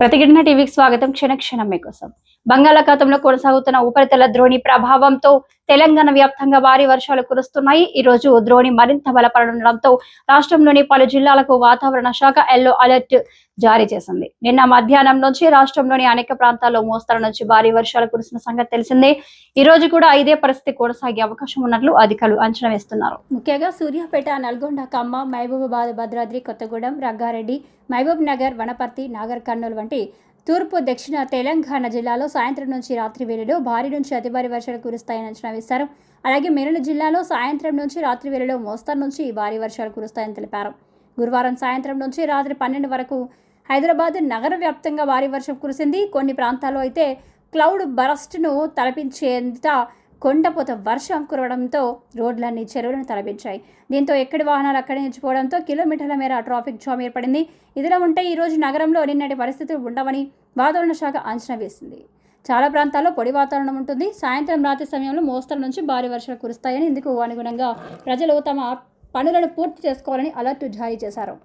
ప్రతిఘటన టీవీకి స్వాగతం క్షణ క్షణం మీకోసం బంగాళాఖాతంలో కొనసాగుతున్న ఉపరితల ద్రోణి ప్రభావంతో తెలంగాణ వ్యాప్తంగా భారీ వర్షాలు కురుస్తున్నాయి. ఈ రోజు ద్రోణి మరింత బలపడడంతో రాష్ట్రంలోని పలు జిల్లాలకు వాతావరణ శాఖ ఎల్లో అలర్ట్ జారీ చేసింది. నిన్న మధ్యాహ్నం నుంచి రాష్ట్రంలోని అనేక ప్రాంతాల్లో మోస్తరు నుంచి భారీ వర్షాలు కురిసిన సంగతి తెలిసిందే. ఈ రోజు కూడా ఇదే పరిస్థితి కొనసాగే అవకాశం ఉన్నట్లు అధికారులు అంచనా వేస్తున్నారు. ముఖ్యంగా సూర్యాపేట నల్గొండ ఖమ్మ మహబూబాబాద్ భద్రాద్రి కొత్తగూడెం రంగారెడ్డి మహబూబ్ నగర్ వనపర్తి నాగర్ కర్నూలు వంటి తూర్పు దక్షిణ తెలంగాణ జిల్లాలో సాయంత్రం నుంచి రాత్రి వేళలో భారీ నుంచి అతి భారీ వర్షాలు కురుస్తాయని అంచనా వేశారు. అలాగే మిగిలిన జిల్లాలో సాయంత్రం నుంచి రాత్రి వేళలో మోస్తరు నుంచి భారీ వర్షాలు కురుస్తాయని తెలిపారు. గురువారం సాయంత్రం నుంచి రాత్రి పన్నెండు వరకు హైదరాబాద్ నగర వ్యాప్తంగా భారీ వర్షం కురిసింది. కొన్ని ప్రాంతాల్లో అయితే క్లౌడ్ బరస్ట్ను తలపించేంత కొండపోత వర్షం కురవడంతో రోడ్లన్నీ చెరువులను తలపించాయి. దీంతో ఎక్కడి వాహనాలు అక్కడే నిలిచిపోవడంతో కిలోమీటర్ల మేర ట్రాఫిక్ జామ్ ఏర్పడింది. ఇదిలా ఉంటే ఈరోజు నగరంలో నిన్నటి పరిస్థితులు ఉండవని వాతావరణ శాఖ అంచనా వేసింది. చాలా ప్రాంతాల్లో పొడి వాతావరణం ఉంటుంది. సాయంత్రం రాత్రి సమయంలో మోస్తరు నుంచి భారీ వర్షాలు కురుస్తాయని ఇందుకు అనుగుణంగా ప్రజలు తమ పనులను పూర్తి చేసుకోవాలని అలర్ట్ జారీ చేశారు.